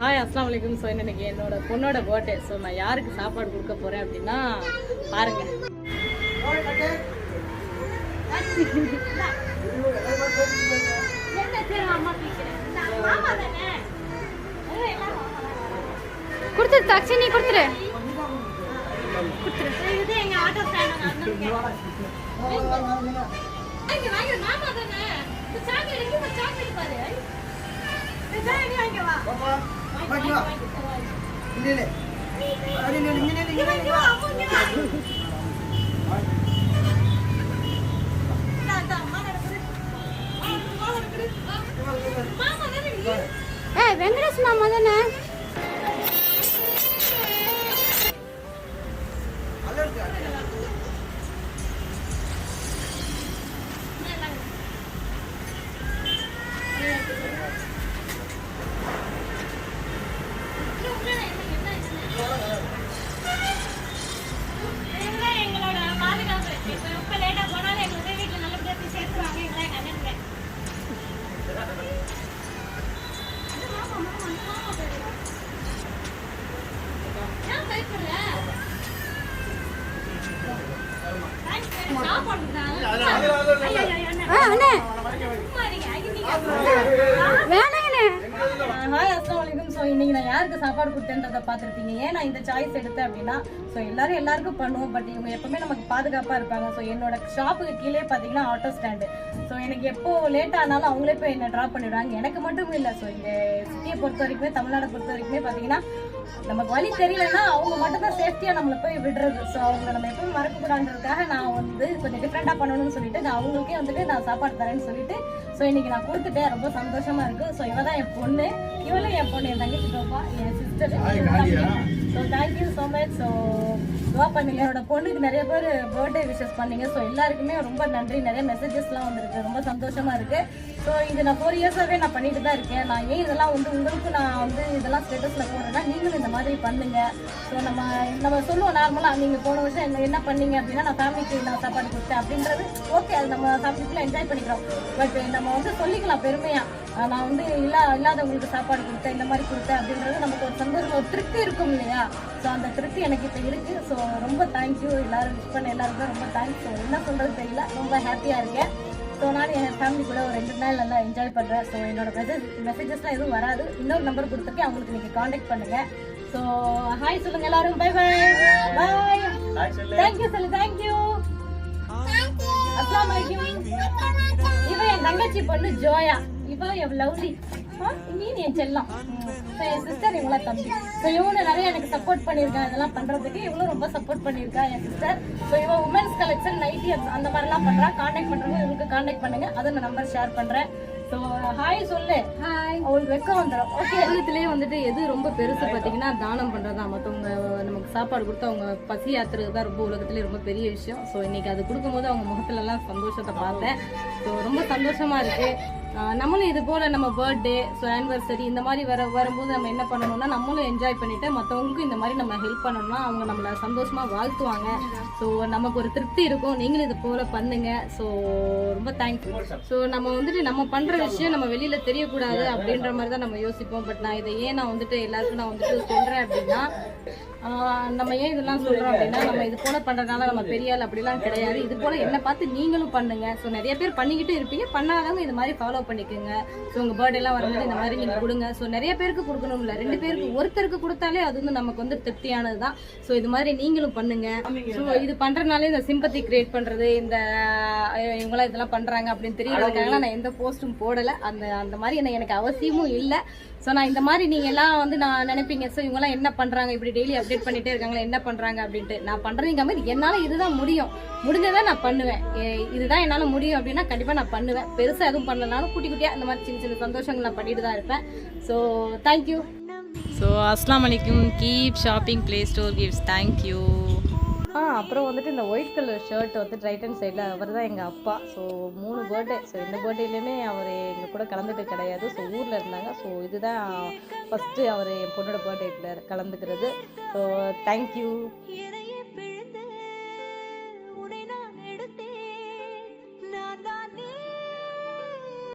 Hi அஸ்லாம் வலைக்கும் so இன்னைக்கு என்னோட பொண்ணோட பர்த்டே ஸோ நான் யாருக்கு சாப்பாடு கொடுக்க போறேன் அப்படின்னா பாருங்க. கொடுத்துரு தாக்ஷி நீ கொடுத்துரு. ஏ வெங்கடேஷ் மாமா தானே? அண்ணே. ஹாய் அஸ்லாம் வலைக்கும் ஸோ இன்னைக்கு நான் யாருக்கு சாப்பாடு கொடுத்தேன்றதை பார்த்துருப்பீங்க. ஏன் நான் இந்த சாய்ஸ் எடுத்தேன் அப்படின்னா ஸோ எல்லாரும் எல்லாருக்கும் பண்ணுவோம். பட் இவங்க எப்பவுமே நமக்கு பாதுகாப்பாக இருப்பாங்க. ஸோ என்னோட ஷாப்புக்கு கீழே பார்த்தீங்கன்னா ஆட்டோ ஸ்டாண்டு ஸோ எனக்கு எப்போ லேட் ஆனாலும் அவங்களே போய் என்னை ட்ராப் பண்ணிவிடுவாங்க எனக்கு மட்டும் இல்லை. ஸோ இந்த சிட்டியை பொறுத்த வரைக்குமே தமிழ்நாடை பொறுத்த வரைக்குமே பார்த்தீங்கன்னா நமக்கு வழி தெரியலன்னா அவங்க மட்டும் தான் சேஃப்டியாக நம்மளை போய் விடுறது. ஸோ அவங்கள நம்ம எப்பவும் மறக்கக்கூடாதுன்றதுக்காக நான் வந்து கொஞ்சம் டிஃப்ரெண்ட்டாக பண்ணணும்னு சொல்லிட்டு நான் அவங்களுக்கே வந்துட்டு நான் சாப்பாடு தரேன்னு சொல்லிட்டு ஸோ இன்னைக்கு நான் கொடுத்துட்டேன். ரொம்ப சந்தோஷமா இருக்கு. ஸோ இவ தான் என் பொண்ணு. இவளும் என் பொண்ணு. என் தங்கச்சி பாப்பா என் so thank you so much so துவா பண்ணுங்க என்னோட பொண்ணுக்கு நிறைய பேர் பர்த்டே விஷஸ் பண்ணீங்க. ஸோ எல்லாருக்குமே ரொம்ப நன்றி. நிறைய மெசேஜஸ்லாம் வந்திருக்கு. ரொம்ப சந்தோஷமா இருக்கு. ஸோ இது நான் ஃபோர் இயர்ஸாகவே நான் பண்ணிட்டு தான் இருக்கேன். நான் ஏன் இதெல்லாம் வந்து உங்களுக்கு நான் வந்து இதெல்லாம் ஸ்டேட்டஸில் போடுறேன்னா நீங்களும் இந்த மாதிரி பண்ணுங்க. ஸோ நம்ம நம்ம சொல்லுவோம் நார்மலாக நீங்கள் போன வருஷம் என்ன என்ன பண்ணீங்க அப்படின்னா நான் ஃபேமிலிக்கு நான் சாப்பாடு கொடுத்தேன் அப்படின்றது ஓகே அது நம்ம ஃபேமிலிக்குள்ளே என்ஜாய் பண்ணிக்கிறோம். பட் நம்ம வந்து சொல்லிக்கலாம் பெருமையாக நான் வந்து இல்லா இல்லாதவங்களுக்கு சாப்பாடு கொடுத்தேன் இந்த மாதிரி கொடுத்தேன் அப்படின்றது நமக்கு ஒரு சந்தோஷம் ஒரு திருப்தி இருக்கும் இல்லையா? ஸோ அந்த திருப்தி எனக்கு இப்போ இருக்குது ஸோ ரொம்ப தேங்க்யூ எல்லாரும் விஷ் பண்ண எல்லாருக்கும் ரொம்ப தேங்க்ஸ் ஸோ என்ன சொல்கிறது தெரியல. ரொம்ப ஹாப்பியாக இருக்கேன். ஸோ நான் என் ஃபேமிலி கூட ஒரு ரெண்டு நாள் நல்லா என்ஜாய் பண்ணுறேன் ஸோ என்னோட மெசேஜ் மெசேஜஸ்லாம் எதுவும் வராது. இன்னொரு நம்பர் கொடுத்துருக்கேன். அவங்களுக்கு நீங்கள் காண்டாக்ட் பண்ணுங்கள் ஸோ ஹாய் சொல்லுங்கள் எல்லாரும். Bye bye bye thank you சொல்லு. தேங்க்யூ அஸ்லாம் வலைக்கும் இவ என் தங்கச்சி பொண்ணு ஜோயா. இவ என் லவ்லி. மீன் என் செல்லம் என் சிஸ்டர் இவங்கள தம்பி. ஸோ இவங்க நிறைய எனக்கு சப்போர்ட் பண்ணியிருக்கா. இதெல்லாம் பண்றதுக்கு இவளும் ரொம்ப சப்போர்ட் பண்ணியிருக்கா என் சிஸ்டர் ஸோ இவ உமன்ஸ் கலெக்ஷன் நைட்டி அந்த மாதிரிலாம் பண்றா. காண்டாக்ட் பண்றவங்க இவங்களுக்கு காண்டாக்ட் பண்ணுங்க. அதை நான் நம்பர் ஷேர் பண்றேன். ஸோ ஹாய் சொல்லு. ஹாய் அவளுக்கு வெக்கம் வந்துடும் ஓகே உலகத்திலேயே வந்துட்டு எது ரொம்ப பெருசு பார்த்தீங்கன்னா தானம் பண்ணுறது தான் மற்றவங்க நமக்கு சாப்பாடு கொடுத்து அவங்க பசி ஆத்துறது தான் ரொம்ப உலகத்திலே ரொம்ப பெரிய விஷயம். ஸோ இன்னைக்கு அது கொடுக்கும்போது அவங்க முகத்துலலாம் சந்தோஷத்தை பார்த்தேன். ஸோ ரொம்ப சந்தோஷமா இருக்கு. ஆஹ் நம்மளும் இது போல நம்ம பர்த்டே ஸோ ஆனிவர்சரி இந்த மாதிரி வர வரும்போது நம்ம என்ன பண்ணணும்னா நம்மளும் என்ஜாய் பண்ணிட்டு மற்றவங்களுக்கும் இந்த மாதிரி நம்ம ஹெல்ப் பண்ணணும்னா அவங்க நம்மளை சந்தோஷமா வாழ்த்துவாங்க. ஸோ நமக்கு ஒரு திருப்தி இருக்கும். நீங்களும் இது போல பண்ணுங்க. ஸோ ரொம்ப தேங்க்யூ ஸோ நம்ம வந்துட்டு நம்ம பண்ற விஷயம் நம்ம வெளியில தெரியக்கூடாது அப்படின்ற மாதிரி தான் நம்ம யோசிப்போம். பட் நான் இதை ஏன் நான் வந்துட்டு எல்லாருக்கும் நான் வந்துட்டு சொல்றேன் அப்படின்னா நம்ம ஏன் இதெல்லாம் சொல்றோம் அப்படின்னா நம்ம இது போல பண்றதுனால நம்ம பெரிய ஆள் அப்படிலாம் கிடையாது. இது போல என்ன பார்த்து நீங்களும் பண்ணுங்க. ஸோ நிறைய பேர் பண்ணிக்கிட்டு இருப்பீங்க. பண்ணாதவங்க இது மாதிரி ஃபாலோ பண்ணிக்கோங்க. ஸோ உங்க பர்த்டே எல்லாம் வரும்போது இந்த மாதிரி நீங்க கொடுங்க. ஸோ நிறைய பேருக்கு கொடுக்கணும் இல்லை ரெண்டு பேருக்கு ஒருத்தருக்கு கொடுத்தாலே அது வந்து நமக்கு வந்து திருப்தியானது தான். ஸோ இது மாதிரி நீங்களும் பண்ணுங்க. ஸோ இது பண்றதுனால இந்த சிம்பத்தி கிரியேட் பண்றது இந்த இவங்களாம் இதெல்லாம் பண்றாங்க அப்படின்னு தெரியறதுக்காக நான் எந்த போஸ்ட்டும் போடல. அந்த அந்த மாதிரி என்ன எனக்கு அவசியமும் இல்லை. ஸோ நான் இந்த மாதிரி நீங்க எல்லாம் வந்து நான் நினைப்பீங்க. ஸோ இவங்கெல்லாம் என்ன பண்றாங்க? இப்படி டெய்லி அப்டேட் பண்ணிட்டே இருக்காங்களா என்ன பண்றாங்க அப்படின்ட்டு. நான் பண்றதுங்க மாதிரி என்னால இதுதான் முடியும். முடிஞ்சதை நான் பண்ணுவேன். இதுதான் என்னால முடியும் அப்படின்னா கண்டிப்பா நான் பண்ணுவேன். பெருசா எதுவும் பண்ணலனாலும் குட்டி குட்டியா இந்த மாதிரி சின்ன சின்ன சந்தோஷங்கள் நான் பண்ணிட்டு தான் இருப்பேன். ஸோ தேங்க்யூ ஸோ அஸ்லாம் வலைக்கும் keep shopping play store gives thank you ஆ அப்புறம் வந்துட்டு இந்த ஒயிட் கலர் ஷர்ட் வந்து ரைட் ஹேண்ட் சைடில் அவர் தான் எங்கள் அப்பா. ஸோ மூணு பர்த்டே ஸோ இந்த பர்த்டேலையுமே அவர் எங்கள் கூட கலந்துட்டு கிடையாது. ஸோ ஊரில் இருந்தாங்க. ஸோ இதுதான் ஃபஸ்ட்டு அவர் என் பொண்ணோட பர்த்டேட்டில் கலந்துக்கிறது. So thank you